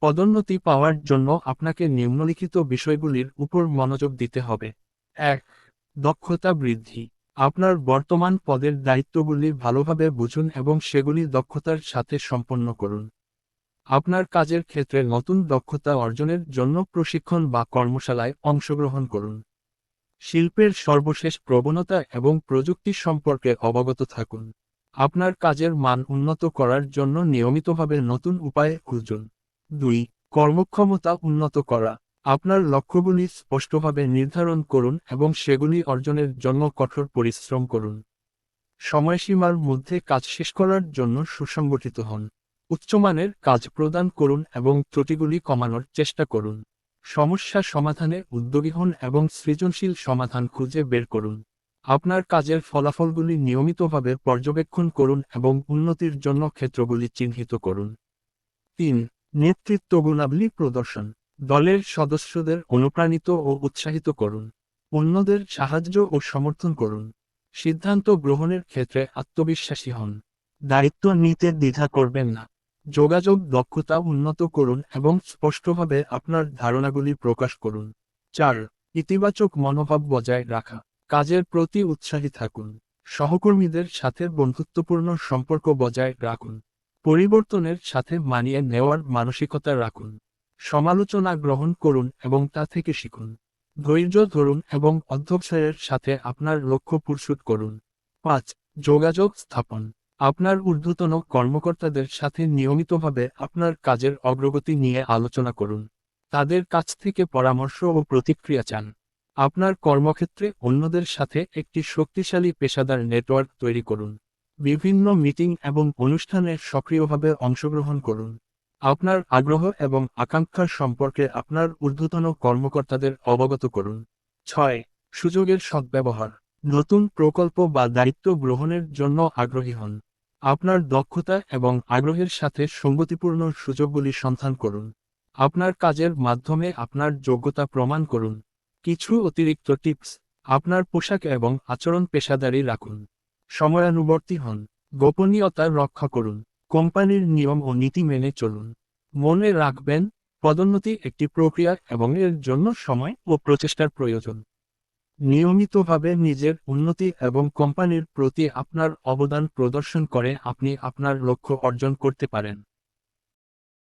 পদোন্নতি পাওয়ার জন্য আপনাকে নিম্নলিখিত বিষয়গুলির উপর মনোযোগ দিতে হবে। এক, দক্ষতা বৃদ্ধি। আপনার বর্তমান পদের দায়িত্বগুলি ভালোভাবে বুঝুন এবং সেগুলি দক্ষতার সাথে সম্পন্ন করুন। আপনার কাজের ক্ষেত্রে নতুন দক্ষতা অর্জনের জন্য প্রশিক্ষণ বা কর্মশালায় অংশগ্রহণ করুন। শিল্পের সর্বশেষ প্রবণতা এবং প্রযুক্তি সম্পর্কে অবগত থাকুন। আপনার কাজের মান উন্নত করার জন্য নিয়মিতভাবে নতুন উপায়ে খুঁজুন। দুই, কর্মক্ষমতা উন্নত করা। আপনার লক্ষ্যগুলি স্পষ্টভাবে নির্ধারণ করুন এবং সেগুলি অর্জনের জন্য কঠোর পরিশ্রম করুন। সময়সীমার মধ্যে কাজ শেষ করার জন্য সুসংগঠিত হন। উচ্চমানের কাজ প্রদান করুন এবং ত্রুটিগুলি কমানোর চেষ্টা করুন। সমস্যা সমাধানে উদ্যোগী হন এবং সৃজনশীল সমাধান খুঁজে বের করুন। আপনার কাজের ফলাফলগুলি নিয়মিতভাবে পর্যবেক্ষণ করুন এবং উন্নতির জন্য ক্ষেত্রগুলি চিহ্নিত করুন। তিন নেতৃত্ব গুণাবলী প্রদর্শন। দলের সদস্যদের অনুপ্রাণিত ও উৎসাহিত করুন। অন্যদের সাহায্য ও সমর্থন করুন। সিদ্ধান্ত গ্রহণের ক্ষেত্রে আত্মবিশ্বাসী হন। দায়িত্ব নিতে দ্বিধা করবেন না। যোগাযোগ দক্ষতা উন্নত করুন এবং স্পষ্টভাবে আপনার ধারণাগুলি প্রকাশ করুন। চার, ইতিবাচক মনোভাব বজায় রাখা। কাজের প্রতি উৎসাহী থাকুন। সহকর্মীদের সাথে বন্ধুত্বপূর্ণ সম্পর্ক বজায় রাখুন। পরিবর্তনের সাথে মানিয়ে নেওয়ার মানসিকতা রাখুন। সমালোচনা গ্রহণ করুন এবং তা থেকে শিখুন। ধৈর্য ধরুন এবং অধ্যবসায়ের সাথে আপনার লক্ষ্য পুরসুট করুন। পাঁচ, যোগাযোগ স্থাপন। আপনার ঊর্ধ্বতন কর্মকর্তাদের সাথে নিয়মিতভাবে আপনার কাজের অগ্রগতি নিয়ে আলোচনা করুন। তাদের কাছ থেকে পরামর্শ ও প্রতিক্রিয়া চান। আপনার কর্মক্ষেত্রে অন্যদের সাথে একটি শক্তিশালী পেশাদার নেটওয়ার্ক তৈরি করুন। বিভিন্ন মিটিং এবং অনুষ্ঠানে সক্রিয়ভাবে অংশগ্রহণ করুন। আপনার আগ্রহ এবং আকাঙ্ক্ষার সম্পর্কে আপনার ঊর্ধ্বতন কর্মকর্তাদের অবগত করুন। ছয়, সুযোগের সদ্ব্যবহার। নতুন প্রকল্প বা দায়িত্ব গ্রহণের জন্য আগ্রহী হন। আপনার দক্ষতা এবং আগ্রহের সাথে সঙ্গতিপূর্ণ সুযোগগুলি সন্ধান করুন। আপনার কাজের মাধ্যমে আপনার যোগ্যতা প্রমাণ করুন। কিছু অতিরিক্ত টিপস। আপনার পোশাক এবং আচরণ পেশাদারি রাখুন। সময়ানুবর্তী হন। গোপনীয়তা রক্ষা করুন। কোম্পানির নিয়ম ও নীতি মেনে চলুন। মনে রাখবেন, পদোন্নতি একটি প্রক্রিয়া এবং এর জন্য সময় ও প্রচেষ্টার প্রয়োজন। নিয়মিতভাবে নিজের উন্নতি এবং কোম্পানির প্রতি আপনার অবদান প্রদর্শন করে আপনি আপনার লক্ষ্য অর্জন করতে পারেন।